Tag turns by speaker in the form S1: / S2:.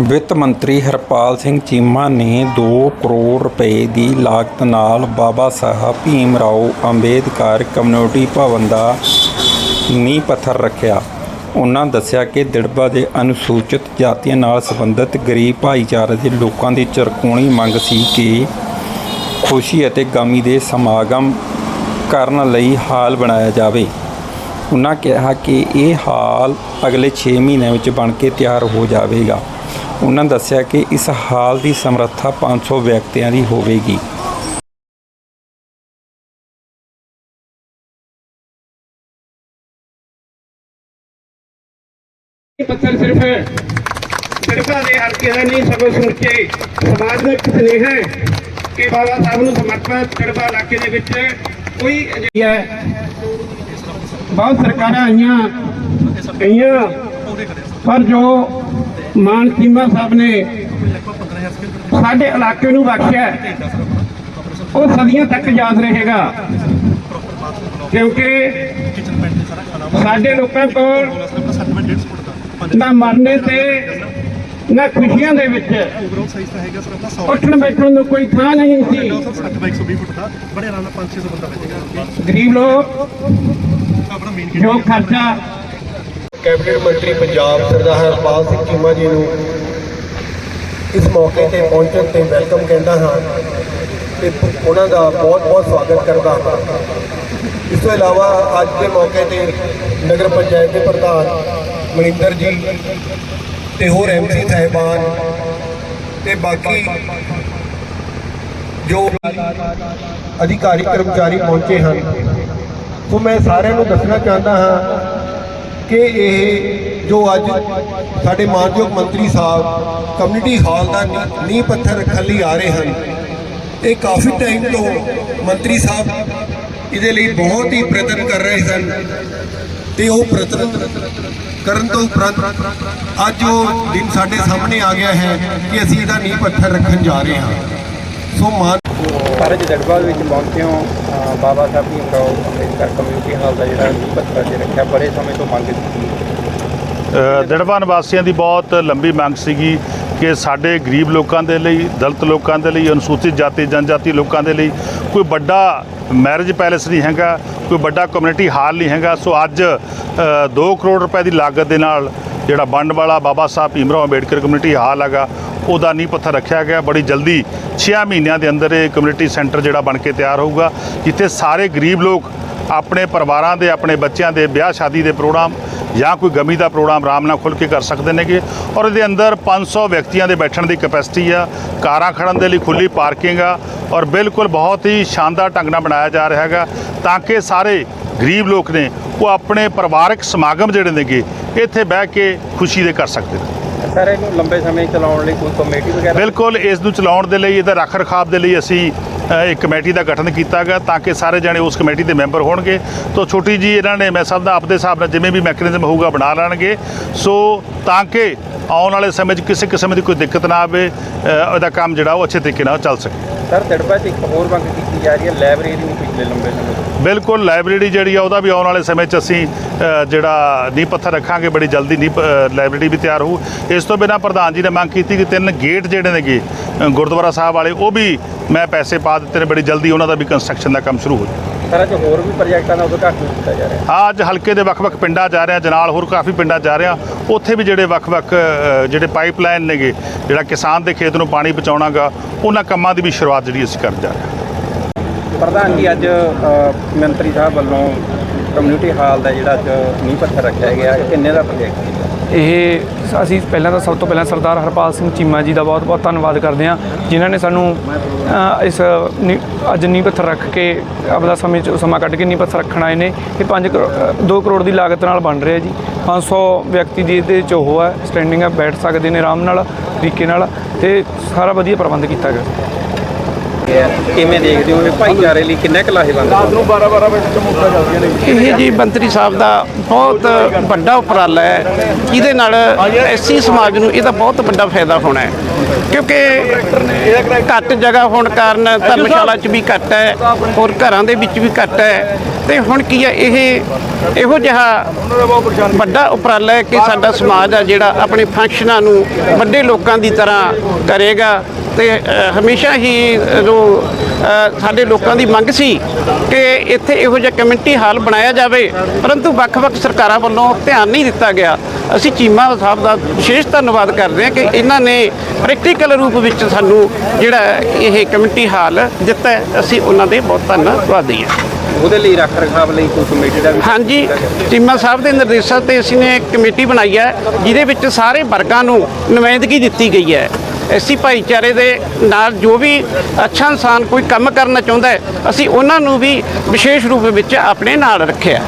S1: ਵਿੱਤ ਮੰਤਰੀ ਹਰਪਾਲ ਸਿੰਘ ਚੀਮਾ ਨੇ 2 ਕਰੋੜ ਰੁਪਏ ਦੀ ਲਾਗਤ ਨਾਲ ਬਾਬਾ ਸਾਹਿਬ ਭੀਮ ਰਾਓ ਅੰਬੇਦਕਰ ਕਮਿਊਨਿਟੀ ਭਵਨ ਦਾ ਨੀਂਹ ਪੱਥਰ ਰੱਖਿਆ। ਉਹਨਾਂ ਦੱਸਿਆ ਕਿ ਦਿੜਬਾ ਦੇ ਅਨੁਸੂਚਿਤ ਜਾਤੀਆਂ ਨਾਲ ਸੰਬੰਧਿਤ ਗਰੀਬ ਭਾਈਚਾਰੇ ਦੇ ਲੋਕਾਂ ਦੀ ਚਰਕੋਣੀ ਮੰਗ ਸੀ ਕਿ ਖੁਸ਼ੀ ਅਤੇ ਗਮੀ ਦੇ ਸਮਾਗਮ ਕਰਨ ਲਈ ਹਾਲ ਬਣਾਇਆ ਜਾਵੇ। ਉਹਨਾਂ ਕਿਹਾ ਕਿ ਇਹ ਹਾਲ ਅਗਲੇ 6 ਮਹੀਨਿਆਂ ਵਿੱਚ ਬਣ ਕੇ ਤਿਆਰ ਹੋ ਜਾਵੇਗਾ। ਉਹਨਾਂ ਦੱਸਿਆ ਕਿ ਇਸ ਹਾਲ ਦੀ ਸਮਰੱਥਾ 500 ਵਿਅਕਤੀਆਂ ਦੀ ਹੋਵੇਗੀ।
S2: ਪੱਥਰ ਸਿਰਫ ਸਿਰਫਾਂ ਦੇ ਹਲਕੇ ਦਾ ਨਹੀਂ, ਸਗੋਂ ਸਮੁੱਚੇ ਸਮਾਜ ਦਾ ਇੱਕ ਹੈ ਕਿ ਬਾਬਾ ਸਾਹਿਬ ਨੂੰ ਸਮਰਪਿਤ ਕੜਬਾ ਇਲਾਕੇ ਦੇ ਵਿੱਚ ਕੋਈ ਹੈ ਬਹੁਤ ਸਰਕਾਰਾਂ ਆਈਆਂ, ਕਈਆਂ ਪਰ ਜੋ ਮਾਨ ਚੀਮਾ ਸਾਹਿਬ ਨੇ ਸਾਡੇ ਇਲਾਕੇ ਨੂੰ ਹੈ, ਉਹ ਸਦੀਆਂ ਤੱਕ ਯਾਦ ਰਹੇਗਾ। ਕਿਉਂਕਿ ਸਾਡੇ ਲੋਕਾਂ ਕੋਲ ਨਾ ਮਰਨੇ ਤੇ ਨਾ ਖੁਸ਼ੀਆਂ ਦੇ ਵਿੱਚ ਉੱਠਣ ਬੈਠਣ ਨੂੰ ਕੋਈ ਥਾਂ ਨਹੀਂ ਸੀ।
S3: ਬੜੇ ਆਰਾਮ ਨਾਲ 5-600 ਬੰਦਾ ਬੈਠੇਗਾ
S2: ਗਰੀਬ ਲੋਕ ਜੋ ਖਰਚਾ
S4: ਕੈਬਨਿਟ ਮੰਤਰੀ ਪੰਜਾਬ ਸਰਦਾਰ ਹਰਪਾਲ ਸਿੰਘ ਚੀਮਾ ਜੀ ਨੂੰ ਇਸ ਮੌਕੇ ਤੇ ਪਹੁੰਚਣ ਤੇ ਵੈਲਕਮ ਕਹਿੰਦਾ ਹਾਂ ਤੇ ਉਹਨਾਂ ਦਾ ਬਹੁਤ ਬਹੁਤ ਸਵਾਗਤ ਕਰਦਾ ਹਾਂ। ਇਸ ਤੋਂ ਇਲਾਵਾ ਅੱਜ ਦੇ ਮੌਕੇ ਤੇ ਨਗਰ ਪੰਚਾਇਤ ਦੇ ਪ੍ਰਧਾਨ ਮਨਿੰਦਰ ਜੀ ਤੇ ਹੋਰ ਐਮਸੀ ਸਾਹਿਬਾਨ ਤੇ ਬਾਕੀ ਜੋ ਅਧਿਕਾਰੀ, ਕਰਮਚਾਰੀ ਪਹੁੰਚੇ ਹਨ। ਸੋ ਮੈਂ ਸਾਰਿਆਂ ਨੂੰ ਦੱਸਣਾ ਚਾਹੁੰਦਾ ਹਾਂ ਕਿ ਇਹ ਜੋ ਅੱਜ ਸਾਡੇ ਮਾਨਯੋਗ ਮੰਤਰੀ ਸਾਹਿਬ ਕਮਿਊਨਿਟੀ ਹਾਲ ਦਾ ਨੀਂਹ ਪੱਥਰ ਰੱਖਣ ਲਈ ਆ ਰਹੇ ਹਨ, ਇਹ ਕਾਫੀ ਟਾਈਮ ਤੋਂ ਮੰਤਰੀ ਸਾਹਿਬ ਇਹਦੇ ਲਈ ਬਹੁਤ ਹੀ ਪ੍ਰਯਤਨ ਕਰ ਰਹੇ ਸਨ ਤੇ ਉਹ ਪ੍ਰਯਤਨ ਕਰਨ ਤੋਂ ਉਪਰੰਤ ਅੱਜ ਉਹ ਦਿਨ ਸਾਡੇ ਸਾਹਮਣੇ ਆ ਗਿਆ ਹੈ ਕਿ ਅਸੀਂ ਇਹਦਾ ਨੀਂਹ ਪੱਥਰ ਰੱਖਣ ਜਾ ਰਹੇ ਹਾਂ। ਸੋ ਮਾਨ
S5: ਸਾਰੇ ਜੜਬਾ ਵਿੱਚ ਪਹੁੰਚੇ ਹੋ ਬਾਬਾ ਸਾਹਿਬ ਭੀਮ ਰਾਓ ਅੰਬੇਦਕਰ ਕਮਿਊਨਿਟੀ ਹਾਲ ਦਾ ਜਿਹੜਾ ਨੀਂਹ ਪੱਥਰ ਤੇ ਰੱਖਿਆ ਬੜੇ ਸਮੇਂ ਤੋਂ ਮੰਗ ਸੀ
S6: ਅ, ਨਿਵਾਸੀਆਂ ਦੀ ਬਹੁਤ ਲੰਬੀ ਮੰਗ ਸੀਗੀ ਕਿ ਸਾਡੇ ਗਰੀਬ ਲੋਕਾਂ ਦੇ ਲਈ ਦਲਿਤ ਲੋਕਾਂ ਦੇ ਲਈ ਅਨੁਸੂਚਿਤ ਜਾਤੀ ਜਨਜਾਤੀ ਲੋਕਾਂ ਦੇ ਲਈ ਕੋਈ ਵੱਡਾ ਮੈਰਿਜ ਪੈਲੇਸ ਨਹੀਂ ਹੈਗਾ ਕੋਈ ਵੱਡਾ ਕਮਿਊਨਿਟੀ ਹਾਲ ਨਹੀਂ ਹੈਗਾ। ਸੋ ਅੱਜ 2 ਕਰੋੜ ਰੁਪਏ ਦੀ ਲਾਗਤ ਦੇ ਨਾਲ ਜਿਹੜਾ ਬੰਡ ਵਾਲਾ ਬਾਬਾ ਸਾਹਿਬ ਭੀਮਰਾਓ ਅੰਬੇਡਕਰ ਕਮਿਊਨਿਟੀ ਹਾਲ ਹੈਗਾ, ਉਹਦਾ ਨੀਂਹ ਪੱਥਰ ਰੱਖਿਆ ਗਿਆ। ਬੜੀ ਜਲਦੀ 6 ਮਹੀਨਿਆਂ ਦੇ ਅੰਦਰ ਇਹ ਕਮਿਊਨਿਟੀ ਸੈਂਟਰ ਜਿਹੜਾ ਬਣ ਕੇ ਤਿਆਰ ਹੋਊਗਾ, ਜਿੱਥੇ ਸਾਰੇ ਗਰੀਬ ਲੋਕ ਆਪਣੇ ਪਰਿਵਾਰਾਂ ਦੇ ਆਪਣੇ ਬੱਚਿਆਂ ਦੇ ਵਿਆਹ ਸ਼ਾਦੀ ਦੇ ਪ੍ਰੋਗਰਾਮ ਜਾਂ ਕੋਈ ਗਮੀ ਦਾ ਪ੍ਰੋਗਰਾਮ ਆਰਾਮ ਨਾਲ ਖੁੱਲ੍ਹ ਕੇ ਕਰ ਸਕਦੇ ਨੇਗੇ। ਔਰ ਇਹਦੇ ਅੰਦਰ 500 ਵਿਅਕਤੀਆਂ ਦੇ ਬੈਠਣ ਦੀ ਕੈਪੈਸਿਟੀ ਆ ਕਾਰਾਂ ਖੜਨ ਦੇ ਲਈ ਖੁੱਲੀ ਪਾਰਕਿੰਗ ਆ ਔਰ ਬਿਲਕੁਲ ਬਹੁਤ ਹੀ ਸ਼ਾਨਦਾਰ ਢੰਗ ਨਾਲ ਬਣਾਇਆ ਜਾ ਰਿਹਾ ਹੈਗਾ ਤਾਂ ਕਿ ਸਾਰੇ ਗਰੀਬ ਲੋਕ ਨੇ ਉਹ ਆਪਣੇ ਪਰਿਵਾਰਕ ਸਮਾਗਮ ਜਿਹੜੇ ਨੇਗੇ ਇੱਥੇ ਬਹਿ ਕੇ ਖੁਸ਼ੀ ਦੇ ਕਰ ਸਕਦੇ ਨੇ।
S5: ਸਰ ਇਹਨੂੰ ਲੰਬੇ ਸਮੇਂ ਚਲਾਉਣ ਲਈ ਕੋਈ ਕਮੇਟੀ ਵਗੈਰਾ?
S6: ਬਿਲਕੁਲ ਇਸ ਨੂੰ ਚਲਾਉਣ ਦੇ ਲਈ ਇਹਦਾ ਰੱਖ ਰਖਾਵ ਦੇ ਲਈ ਅਸੀਂ ਇੱਕ ਕਮੇਟੀ ਦਾ ਗਠਨ ਕੀਤਾ ਗਿਆ ਤਾਂ ਕਿ ਸਾਰੇ ਜਣੇ ਉਸ ਕਮੇਟੀ ਦੇ ਮੈਂਬਰ ਹੋਣਗੇ। ਤੋਂ ਛੋਟੀ ਜੀ ਇਹਨਾਂ ਨੇ ਮੈਂ ਸਭ ਦਾ ਆਪਦੇ ਹਿਸਾਬ ਨਾਲ ਜਿਵੇਂ ਵੀ ਮੈਕੈਨਿਜ਼ਮ ਹੋਊਗਾ ਬਣਾ ਲੈਣਗੇ। ਸੋ ਤਾਂ ਕਿ ਆਉਣ ਵਾਲੇ ਸਮੇਂ 'ਚ ਕਿਸੇ ਕਿਸਮ ਦੀ ਕੋਈ ਦਿੱਕਤ ਨਾ ਆਵੇ ਅ, ਉਹਦਾ ਕੰਮ ਜਿਹੜਾ ਉਹ ਅੱਛੇ ਤਰੀਕੇ ਨਾਲ ਚੱਲ ਸਕੇ।
S5: ਸਰ ਜੜਬਾ 'ਚ ਇੱਕ ਹੋਰ ਮੰਗ ਕੀਤੀ ਜਾ ਰਹੀ ਹੈ ਲਾਇਬ੍ਰੇਰੀ ਨੂੰ ਪਿਛਲੇ ਲੰਬੇ ਸਮੇਂ ਤੋਂ।
S6: ਬਿਲਕੁਲ ਲਾਇਬ੍ਰੇਰੀ ਜਿਹੜੀ ਆ ਉਹਦਾ ਵੀ ਆਉਣ ਵਾਲੇ ਸਮੇਂ 'ਚ ਅਸੀਂ ਜਿਹੜਾ ਨੀਂਹ ਪੱਥਰ ਰੱਖਾਂਗੇ ਬੜੀ ਜਲਦੀ ਨੀਂਹ ਲਾਇਬ੍ਰੇਰੀ ਵੀ ਤਿਆਰ ਹੋਊ। ਇਸ ਤੋਂ ਬਿਨਾਂ ਪ੍ਰਧਾਨ ਜੀ ਨੇ ਮੰਗ ਕੀਤੀ ਕਿ ਤਿੰਨ ਗੇਟ ਜਿਹੜੇ ਨੇਗੇ ਗੁਰਦੁਆਰਾ ਸਾਹਿਬ ਵਾਲੇ ਉਹ ਵੀ ਮੈਂ ਪੈਸੇ ਪਾ ਦਿੱਤੇ ਨੇ ਬੜੀ ਜਲਦੀ ਉਹਨਾਂ ਦਾ ਵੀ ਕੰਸਟਰਕਸ਼ਨ ਦਾ ਕੰਮ ਸ਼ੁਰੂ ਹੋ ਜਾਊ।
S5: ਸਰ ਅੱਜ ਹੋਰ ਵੀ ਪ੍ਰੋਜੈਕਟਾਂ ਦਾ ਉਦਘਾਟਨ ਕੀਤਾ ਜਾ ਰਿਹਾ।
S6: ਹਾਂ, ਅੱਜ ਹਲਕੇ ਦੇ ਵੱਖ-ਵੱਖ ਪਿੰਡਾਂ ਜਾ ਰਹੇ ਜਨਾਲ ਹੋਰ ਕਾਫੀ ਪਿੰਡਾਂ ਜਾ ਰਹੇ। ਉੱਥੇ ਵੀ ਜਿਹੜੇ ਵੱਖ-ਵੱਖ ਜਿਹੜੇ ਪਾਈਪਲਾਈਨ ਨੇਗੇ ਜਿਹੜਾ ਕਿਸਾਨ ਦੇ ਖੇਤ ਨੂੰ ਪਾਣੀ ਪਹੁੰਚਾਉਣਾਗਾ ਉਹਨਾਂ ਕੰਮਾਂ ਦੀ ਵੀ ਸ਼ੁਰੂਆਤ ਜਿਹੜੀ ਅਸੀਂ ਕਰਨ ਜਾ ਰਹੇ ਹਾਂ।
S5: ਪ੍ਰਧਾਨ ਜੀ, ਅੱਜ ਮੰਤਰੀ ਸਾਹਿਬ ਵੱਲੋਂ ਕਮਿਊਨਿਟੀ ਹਾਲ ਦਾ ਜਿਹੜਾ ਅੱਜ ਨੀਂਹ ਪੱਥਰ ਰੱਖਿਆ ਗਿਆ ਕਿੰਨੇ ਦਾ ਪ੍ਰੋਜੈਕਟ ਹੈ?
S7: ਇਹ ਅਸੀਂ ਪਹਿਲਾਂ ਤਾਂ ਸਭ ਤੋਂ ਪਹਿਲਾਂ ਸਰਦਾਰ ਹਰਪਾਲ ਸਿੰਘ ਚੀਮਾ ਜੀ ਦਾ ਬਹੁਤ-ਬਹੁਤ ਧੰਨਵਾਦ ਕਰਦੇ ਹਾਂ, ਜਿਨ੍ਹਾਂ ਨੇ ਸਾਨੂੰ ਇਸ ਨੀ- ਅੱਜ ਨੀਂਹ ਪੱਥਰ ਰੱਖ ਕੇ ਆਪਦਾ ਸਮੇਂ 'ਚ, ਸਮਾਂ ਕੱਢ ਕੇ ਨੀਂਹ ਪੱਥਰ ਰੱਖਣ ਆਏ ਨੇ। ਇਹ 5 2 ਕਰੋੜ ਦੀ ਲਾਗਤ ਨਾਲ ਬਣ ਰਿਹਾ ਜੀ। 500 ਵਿਅਕਤੀ ਦੀ ਇਹਦੇ 'ਚ ਉਹ ਹੈ ਸਟੈਂਡਿੰਗ ਹੈ, ਬੈਠ ਸਕਦੇ ਨੇ ਆਰਾਮ ਨਾਲ, ਤਰੀਕੇ ਨਾਲ, ਤੇ ਸਾਰਾ ਵਧੀਆ ਪ੍ਰਬੰਧ ਕੀਤਾ ਗਿਆ।
S5: ਕਿਵੇਂ ਦੇਖਦੇ ਹੋ ਇਹ ਭਾਈਚਾਰੇ ਲਈ ਕਿੰਨਾ ਕੁ ਲਾਹੇਵੰਦ
S8: ਇਹ ਜੀ ਮੰਤਰੀ ਸਾਹਿਬ ਦਾ ਬਹੁਤ ਵੱਡਾ ਉਪਰਾਲਾ ਹੈ। ਜਿਹਦੇ ਨਾਲ ਐਸੀ ਸਮਾਜ ਨੂੰ ਇਹਦਾ ਬਹੁਤ ਵੱਡਾ ਫਾਇਦਾ ਹੋਣਾ ਹੈ। ਕਿਉਂਕਿ ਘੱਟ ਜਗ੍ਹਾ ਹੋਣ ਕਾਰਨ ਧਰਮਸ਼ਾਲਾ 'ਚ ਵੀ ਘੱਟ ਹੈ ਔਰ ਘਰਾਂ ਦੇ ਵਿੱਚ ਵੀ ਘੱਟ ਹੈ। ਤੇ ਹੁਣ ਕੀ ਹੈ ਇਹ ਇਹੋ ਜਿਹਾ ਵੱਡਾ ਉਪਰਾਲਾ ਹੈ ਕਿ ਸਾਡਾ ਸਮਾਜ ਆ ਜਿਹੜਾ ਆਪਣੇ ਫੰਕਸ਼ਨਾਂ ਨੂੰ ਵੱਡੇ ਲੋਕਾਂ ਦੀ ਤਰ੍ਹਾਂ ਕਰੇਗਾ। ਤੇ ਹਮੇਸ਼ਾ ਹੀ ਜੋ ਸਾਡੇ ਲੋਕਾਂ ਦੀ ਮੰਗ ਸੀ ਕਿ ਇੱਥੇ ਇਹੋ ਜਿਹਾ ਕਮਿਊਨਿਟੀ ਹਾਲ ਬਣਾਇਆ ਜਾਵੇ ਪਰੰਤੂ ਵੱਖ-ਵੱਖ ਸਰਕਾਰਾਂ ਵੱਲੋਂ ਧਿਆਨ ਨਹੀਂ ਦਿੱਤਾ ਗਿਆ। ਅਸੀਂ ਚੀਮਾ ਸਾਹਿਬ ਦਾ ਵਿਸ਼ੇਸ਼ ਧੰਨਵਾਦ ਕਰਦੇ ਹਾਂ ਕਿ ਇਹਨਾਂ ਨੇ ਪ੍ਰੈਕਟੀਕਲ ਰੂਪ ਵਿੱਚ ਸਾਨੂੰ ਜਿਹੜਾ ਇਹ ਕਮਿਊਨਿਟੀ ਹਾਲ ਦਿੱਤਾ। ਅਸੀਂ ਉਹਨਾਂ ਦੇ ਬਹੁਤ ਧੰਨਵਾਦੀ ਹਾਂ
S5: ਉਹਦੇ ਲਈ ਰੱਖ ਰਖਾਵ ਲਈ ਕੋਈ ਕਮੇਟੀ ਦਾ
S8: ਹਾਂਜੀ ਚੀਮਾ ਸਾਹਿਬ ਦੇ ਨਿਰਦੇਸ਼ਾਂ ਤੇ ਅਸੀਂ ਨੇ ਇੱਕ ਕਮੇਟੀ ਬਣਾਈ ਹੈ ਜਿਹਦੇ ਵਿੱਚ ਸਾਰੇ ਵਰਗਾਂ ਨੂੰ ਨੁਮਾਇੰਦਗੀ ਦਿੱਤੀ ਗਈ ਹੈ। ਐਸੀ ਭਾਈਚਾਰੇ ਦੇ ਨਾਲ ਜੋ ਵੀ ਅੱਛਾ ਇਨਸਾਨ ਕੋਈ ਕੰਮ ਕਰਨਾ ਚਾਹੁੰਦਾ ਹੈ, ਅਸੀਂ ਉਹਨਾਂ ਨੂੰ ਵੀ ਵਿਸ਼ੇਸ਼ ਰੂਪ ਵਿੱਚ ਆਪਣੇ ਨਾਲ ਰੱਖਿਆ।